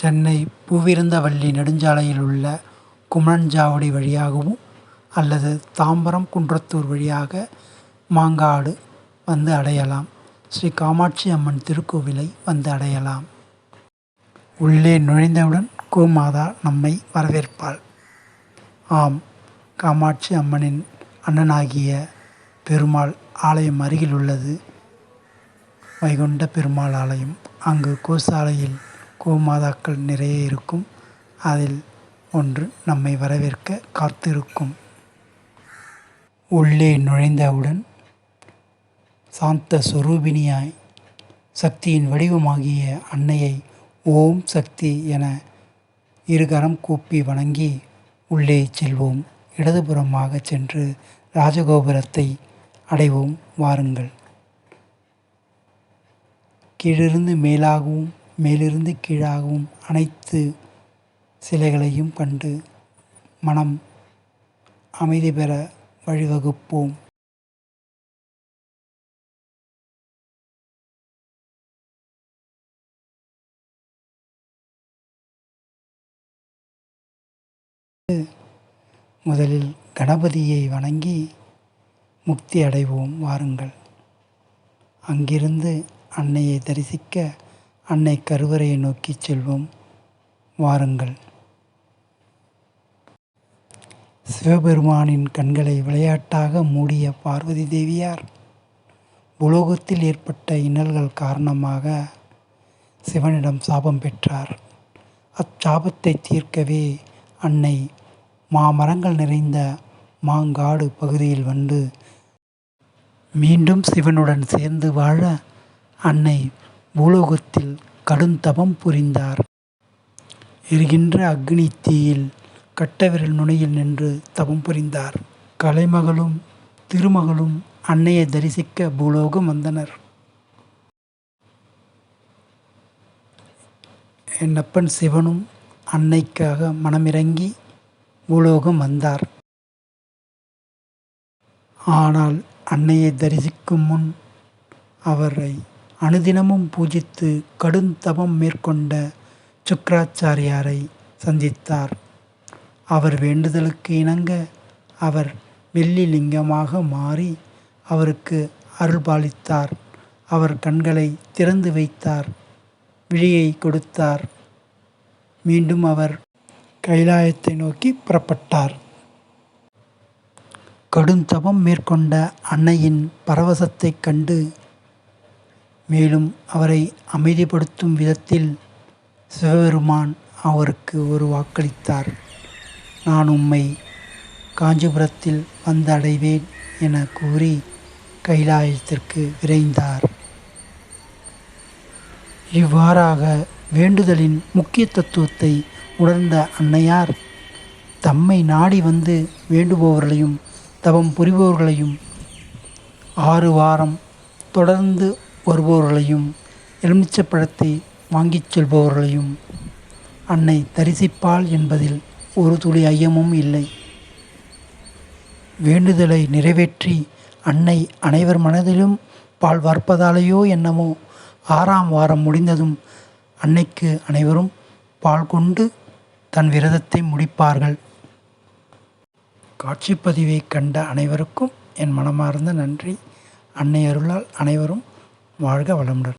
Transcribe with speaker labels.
Speaker 1: சென்னை பூவிருந்தவல்லி நெடுஞ்சாலையில் உள்ள குமணஞ்சாவடி வழியாகவும் அல்லது தாம்பரம் குன்றத்தூர் வழியாக மாங்காடு வந்து அடையலாம். ஸ்ரீ காமாட்சி அம்மன் திருக்கோவிலை வந்து அடையலாம். உள்ளே நுழைந்தவுடன் கோமாதா நம்மை வரவேற்பாள். ஆம் காமாட்சி அம்மனின் அண்ணனாகிய பெருமாள் ஆலயம் அருகில் உள்ளது வைகுண்ட பெருமாள் ஆலயம். அங்கு கோசாலையில் கோமாதாக்கள் நிறைய இருக்கும். அதில் ஒன்று நம்மை வரவேற்க காத்திருக்கும். உள்ளே நுழைந்தவுடன் சாந்த சொரூபிணியாய் சக்தியின் வடிவமாகிய அன்னையை ஓம் சக்தி என இருகரம் கூப்பி வணங்கி உள்ளே செல்வோம். இடதுபுறமாக சென்று ராஜகோபுரத்தை அடைவோம். வாருங்கள். கீழிருந்து மேலாகவும் மேலிருந்து கீழாகவும் அனைத்து சிலைகளையும் கண்டு மனம் அமைதி பெற வழிவகுப்போம். முதலில் கணபதியை வணங்கி முக்தி அடைவோம் வாருங்கள். அங்கிருந்து அன்னையை தரிசிக்க அன்னை கருவறையை நோக்கி செல்வோம். வாருங்கள். சிவபெருமானின் கண்களை விளையாட்டாக மூடிய பார்வதி தேவியார் உலோகத்தில் ஏற்பட்ட இன்னல்கள் காரணமாக சிவனிடம் சாபம் பெற்றார். அச்சாபத்தை தீர்க்கவே அன்னை மாமரங்கள் நிறைந்த மாங்காடு பகுதியில் வந்து மீண்டும் சிவனுடன் சேர்ந்து வாழ அன்னை பூலோகத்தில் கடுந்தபம் புரிந்தார். எரிகின்ற அக்னி தீயில் கட்டவிரல் நுனியில் நின்று தவம் புரிந்தார். கலைமகளும் திருமகளும் அன்னையை தரிசிக்க பூலோகம் வந்தனர். என்னப்பன் சிவனும் அன்னைக்காக மனமிறங்கி பூலோகம் வந்தார். ஆனால் அன்னையை தரிசிக்கும் முன் அவரை அனுதினமும் பூஜித்து கடுந்தபம் மேற்கொண்ட சுக்கராச்சாரியாரை சந்தித்தார். அவர் வேண்டுதலுக்கு இணங்க அவர் வெள்ளி லிங்கமாக மாறி அவருக்கு அருள்பாலித்தார் அவர் கண்களை திறந்து வைத்தார் விழியை கொடுத்தார். மீண்டும் அவர் கைலாயத்தை நோக்கி புறப்பட்டார். கடுந்தபம் மேற்கொண்ட அன்னையின் பரவசத்தைக் கண்டு மேலும் அவரை அமைதிப்படுத்தும் விதத்தில் சிவபெருமான் அவருக்கு ஒரு வாக்களித்தார். நான் உம்மை காஞ்சிபுரத்தில் வந்து அடைவேன் என கூறி கைலாயத்திற்கு விரைந்தார். இவ்வாறாக வேண்டுதலின் முக்கிய தத்துவத்தை உணர்ந்த அன்னையார் தம்மை நாடி வந்து வேண்டுபவர்களையும் தவம் புரிபவர்களையும் ஆறு வாரம் தொடர்ந்து வருபவர்களையும் எலுமிச்சப்பழத்தை வாங்கிச் செல்பவர்களையும் அன்னை தரிசிப்பாள் என்பதில் ஒரு துளி ஐயமும் இல்லை. வேண்டுதலை நிறைவேற்றி அன்னை அனைவர் மனதிலும் பால் வார்ப்பதாலேயோ என்னமோ ஆறாம் வாரம் முடிந்ததும் அன்னைக்கு அனைவரும் பால் கொண்டு தன் விரதத்தை முடிப்பார்கள். காட்சிப்பதிவை கண்ட அனைவருக்கும் என் மனமார்ந்த நன்றி. அன்னை அருளால் அனைவரும் வாழ்க வளமுடன்.